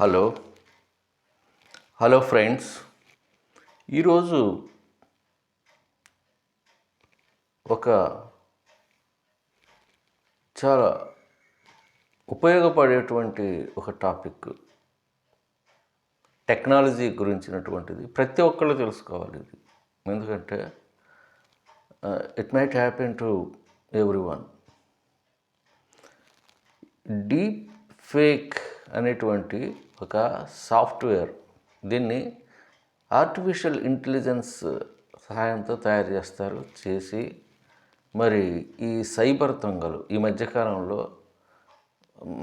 Hello. Hello friends. ఈరోజు ఒక చాలా ఉపయోగపడేటువంటి ఒక టాపిక్. టెక్నాలజీ గురించినటువంటిది. ప్రతి ఒక్కళ్ళు తెలుసుకోవాలి ఇది. ఎందుకంటే it might happen to every one deep fake అనేటువంటి ఒక సాఫ్ట్వేర్ దీన్ని ఆర్టిఫిషియల్ ఇంటెలిజెన్స్ సహాయంతో తయారు చేస్తారు చేసి మరి ఈ సైబర్ దొంగలు ఈ మధ్యకాలంలో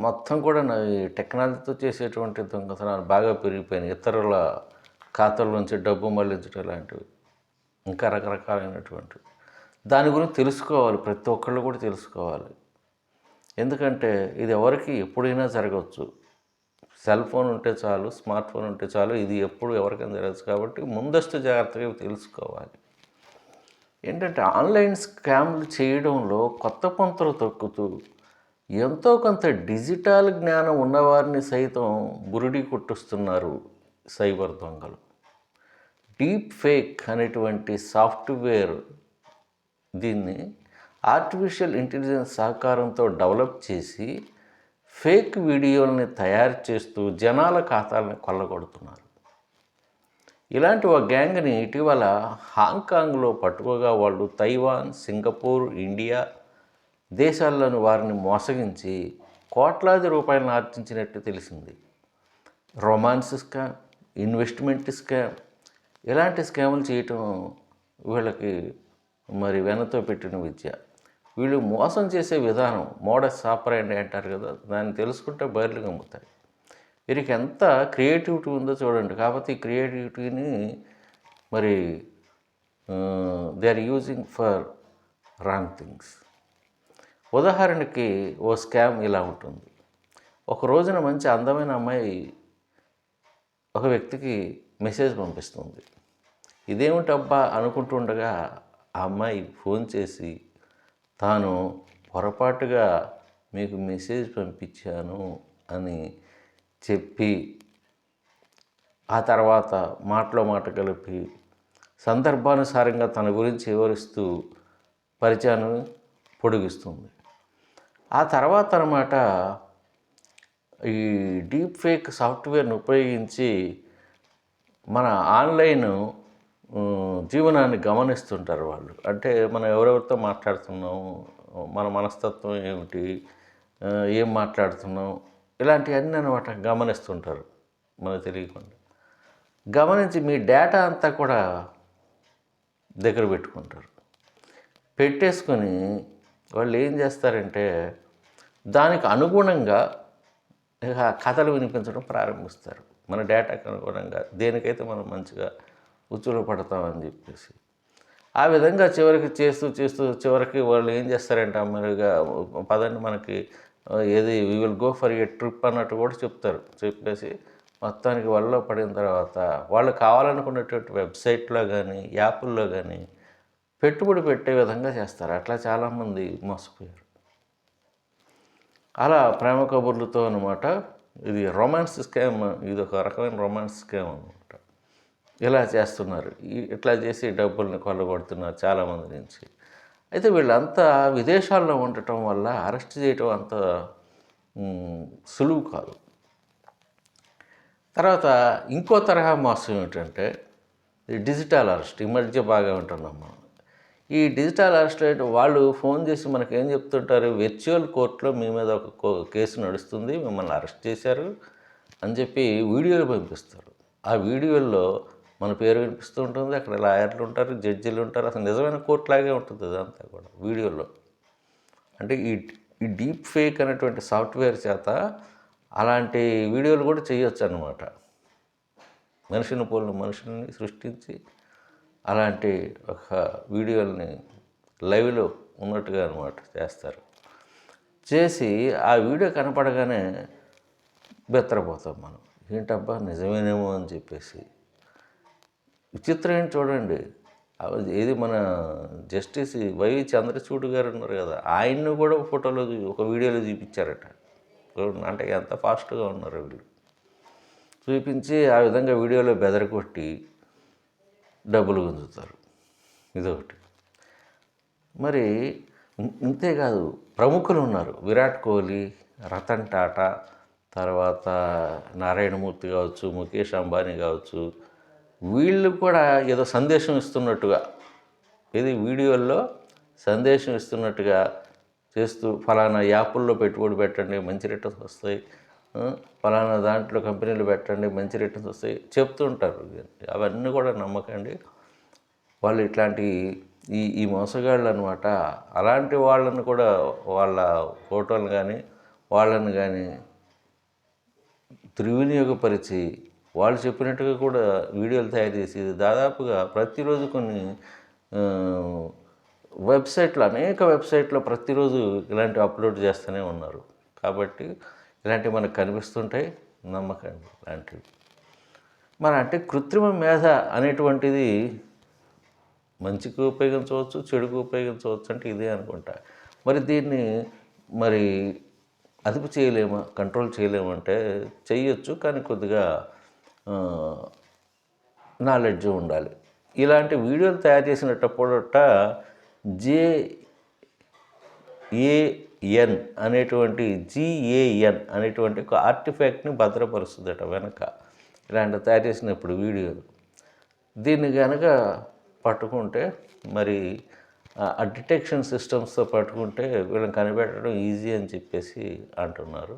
మొత్తం కూడా నా ఈ టెక్నాలజీతో చేసేటువంటి దొంగతనాలు బాగా పెరిగిపోయినాయి. ఇతరుల ఖాతాల్లోంచి డబ్బు మళ్ళించడం లాంటివి ఇంకా రకరకాలైనటువంటివి దాని గురించి తెలుసుకోవాలి ప్రతి ఒక్కళ్ళు కూడా తెలుసుకోవాలి. ఎందుకంటే ఇది ఎవరికి ఎప్పుడైనా జరగవచ్చు. సెల్ ఫోన్ ఉంటే చాలు స్మార్ట్ ఫోన్ ఉంటే చాలు ఇది ఎప్పుడు ఎవరికైనా జరగచ్చు కాబట్టి ముందస్తు జాగ్రత్తగా తెలుసుకోవాలి. ఏంటంటే ఆన్లైన్ స్కామ్లు చేయడంలో కొత్త పంతులు తొక్కుతూ ఎంతో కొంత డిజిటల్ జ్ఞానం ఉన్నవారిని సైతం బురిడి కొట్టుస్తున్నారు సైబర్ దొంగలు. డీప్ ఫేక్ అనేటువంటి సాఫ్ట్వేర్ దీన్ని ఆర్టిఫిషియల్ ఇంటెలిజెన్స్ సహకారంతో డెవలప్ చేసి ఫేక్ వీడియోల్ని తయారు చేస్తూ జనాల ఖాతాలను కొల్లగొడుతున్నారు. ఇలాంటి ఒక గ్యాంగ్ని ఇటీవల హాంకాంగ్లో పట్టుకోగా వాళ్ళు తైవాన్ సింగపూర్ ఇండియా దేశాల్లోని వారిని మోసగించి కోట్లాది రూపాయలను ఆర్జించినట్టు తెలిసింది. రొమాన్స్ స్కామ్ ఇన్వెస్ట్మెంట్ స్కామ్ ఇలాంటి స్కాములు చేయటం వీళ్ళకి మరి వెనతో పెట్టిన విద్య. వీళ్ళు మోసం చేసే విధానం మోడస్ ఆపరేండి అంటారు కదా దాన్ని తెలుసుకుంటే బయర్లు గమ్ముతాయి వీరికి ఎంత క్రియేటివిటీ ఉందో చూడండి. కాకపోతే ఈ క్రియేటివిటీని మరి they are using for wrong things ఉదాహరణకి ఓ స్కామ్ ఇలా ఉంటుంది. ఒక రోజున మంచి అందమైన అమ్మాయి ఒక వ్యక్తికి మెసేజ్ పంపిస్తుంది. ఇదేమిటబ్బా అనుకుంటుండగా ఆ అమ్మాయి ఫోన్ చేసి తాను పొరపాటుగా మీకు మెసేజ్ పంపించాను అని చెప్పి ఆ తర్వాత మాటలో మాట కలిపి సందర్భానుసారంగా తన గురించి వివరిస్తూ పరిచయాన్ని పొడిగిస్తుంది. ఆ తర్వాత అనమాట ఈ డీప్ ఫేక్ సాఫ్ట్వేర్ను ఉపయోగించి మన ఆన్లైన్ జీవనాన్ని గమనిస్తుంటారు వాళ్ళు. అంటే మనం ఎవరెవరితో మాట్లాడుతున్నాం మన మనస్తత్వం ఏమిటి ఏం మాట్లాడుతున్నాం ఇలాంటివన్నీ అనమాట గమనిస్తుంటారు మనకు తెలియకుండా. గమనించి మీ డేటా అంతా కూడా దగ్గర పెట్టుకుంటారు. పెట్టేసుకొని వాళ్ళు ఏం చేస్తారంటే దానికి అనుగుణంగా కథలు వినిపించడం ప్రారంభిస్తారు. మన డేటాకి అనుగుణంగా దేనికైతే మనం మంచిగా ఉచ్చులు పడతామని చెప్పేసి. ఆ విధంగా చివరికి చేస్తూ చేస్తూ చివరికి వాళ్ళు ఏం చేస్తారంటే అమ్మగా పదండి మనకి ఏది we will go for a trip అన్నట్టు కూడా చెప్తారు. చెప్పేసి మొత్తానికి వాళ్ళలో పడిన తర్వాత వాళ్ళు కావాలనుకున్నటువంటి వెబ్సైట్లో కానీ యాప్ల్లో కానీ పెట్టుబడి పెట్టే విధంగా చేస్తారు. అట్లా చాలామంది మోసపోయారు. అలా ప్రేమ కబుర్లతో అనమాట ఇది రొమాన్స్ స్కామ్ ఇది ఒక రకమైన రొమాన్స్ స్కామ్ అనమాట ఇలా చేస్తున్నారు. ఇట్లా చేసి డబ్బుల్ని కొల్లగొడుతున్నారు చాలామంది నుంచి. అయితే వీళ్ళంతా విదేశాల్లో ఉండటం వల్ల అరెస్ట్ చేయటం అంత సులువు కాదు. తర్వాత ఇంకో తరహా మోసం ఏమిటంటే డిజిటల్ అరెస్ట్. ఈ మధ్య బాగా ఉంటున్నాం మనం. ఈ డిజిటల్ అరెస్ట్ అయితే వాళ్ళు ఫోన్ చేసి మనకు ఏం చెప్తుంటారు? వర్చువల్ కోర్టులో మీ మీద ఒక కేసు నడుస్తుంది మిమ్మల్ని అరెస్ట్ చేశారు అని చెప్పి వీడియోలు పంపిస్తారు. ఆ వీడియోల్లో మన పేరు వినిపిస్తూ ఉంటుంది. అక్కడ లాయర్లు ఉంటారు జడ్జిలు ఉంటారు. అసలు నిజమైన కోర్టులాగే ఉంటుంది అదంతా కూడా వీడియోలో. అంటే ఈ ఈ డీప్ ఫేక్ అనేటువంటి సాఫ్ట్వేర్ చేత అలాంటి వీడియోలు కూడా చేయొచ్చు అనమాట మనిషిని పోలిన మనుషుల్ని సృష్టించి అలాంటి ఒక వీడియోల్ని లైవ్లో ఉన్నట్టుగా అనమాట చేస్తారు. చేసి ఆ వీడియో కనపడగానే బెత్తరపోతాం మనం. ఏంటబ్బా నిజమేనేమో అని చెప్పేసి విచిత్రం ఏంటి చూడండి ఏది మన జస్టిస్ వై చంద్రచూడ్ గారు ఉన్నారు కదా ఆయన్ని కూడా ఫోటోలో ఒక వీడియోలో చూపించారట. అంటే ఎంత ఫాస్ట్గా ఉన్నారు వీళ్ళు. చూపించి ఆ విధంగా వీడియోలో బెదరకొట్టి డబ్బులు గుంజుతారు. ఇదొకటి. మరి ఇంతేకాదు ప్రముఖులు ఉన్నారు. విరాట్ కోహ్లీ రతన్ టాటా తర్వాత నారాయణమూర్తి కావచ్చు ముఖేష్ అంబానీ కావచ్చు వీళ్ళు కూడా ఏదో సందేశం ఇస్తున్నట్టుగా ఇది వీడియోల్లో సందేశం ఇస్తున్నట్టుగా చేస్తూ ఫలానా యాప్ల్లో పెట్టుబడి పెట్టండి మంచి రిటర్న్స్ వస్తాయి ఫలానా దాంట్లో కంపెనీలు పెట్టండి మంచి రిటర్న్స్ వస్తాయి చెప్తుంటారు అవన్నీ కూడా నమ్మకండి. వాళ్ళు ఇట్లాంటి ఈ ఈ మోసగాళ్ళు అనమాట అలాంటి వాళ్ళని కూడా వాళ్ళ ఫోటోలు కానీ వాళ్ళని కానీ దుర్వినియోగపరిచి వాళ్ళు చెప్పినట్టుగా కూడా వీడియోలు తయారు చేసి దాదాపుగా ప్రతిరోజు కొన్ని వెబ్సైట్లో వెబ్సైట్లు అనేక వెబ్సైట్లో ప్రతిరోజు ఇలాంటివి అప్లోడ్ చేస్తూనే ఉన్నారు. కాబట్టి ఇలాంటివి మనకు కనిపిస్తుంటాయి నమ్మకండి ఇలాంటివి మన అంటే కృత్రిమ మేధ అనేటువంటిది మంచికి ఉపయోగించవచ్చు చెడుకు ఉపయోగించవచ్చు అంటే ఇదే అనుకుంటా. మరి దీన్ని మరి అదుపు చేయలేమా కంట్రోల్ చేయలేమంటే చేయొచ్చు కానీ కొద్దిగా నాలెడ్జ్ ఉండాలి. ఇలాంటి వీడియోలు తయారు చేసినప్పుడట జే ఏఎన్ అనేటువంటి జిఏఎన్ అనేటువంటి ఒక ఆర్టిఫాక్ట్ని భద్రపరుస్తుందట వెనక. ఇలాంటి తయారు చేసినప్పుడు వీడియోలు. దీన్ని కనుక పట్టుకుంటే మరి ఆ డిటెక్షన్ సిస్టమ్స్తో పట్టుకుంటే వీళ్ళని కనిపెట్టడం ఈజీ అని చెప్పేసి అంటున్నారు.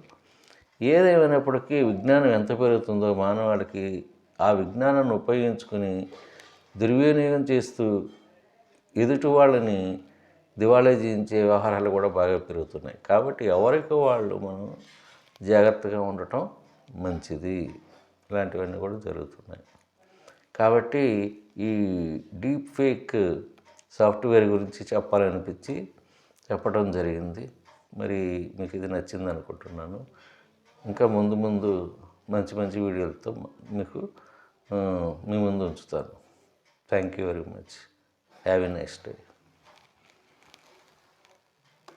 ఏదేమైనప్పటికీ విజ్ఞానం ఎంత పెరుగుతుందో మానవాడికి ఆ విజ్ఞానాన్ని ఉపయోగించుకుని దుర్వినియోగం చేస్తూ ఎదుటి వాళ్ళని దివాళీ చేయించే వ్యవహారాలు కూడా బాగా పెరుగుతున్నాయి. కాబట్టి ఎవరికి వాళ్ళు మనం జాగ్రత్తగా ఉండటం మంచిది. ఇలాంటివన్నీ కూడా జరుగుతున్నాయి. కాబట్టి ఈ డీప్ ఫేక్ సాఫ్ట్వేర్ గురించి చెప్పాలనిపించి చెప్పడం జరిగింది. మరి మీకు ఇది నచ్చింది అనుకుంటున్నాను. ఇంకా ముందు ముందు మంచి మంచి వీడియోలతో మీకు మీ ముందు ఉంచుతాను. Thank you very much have a nice day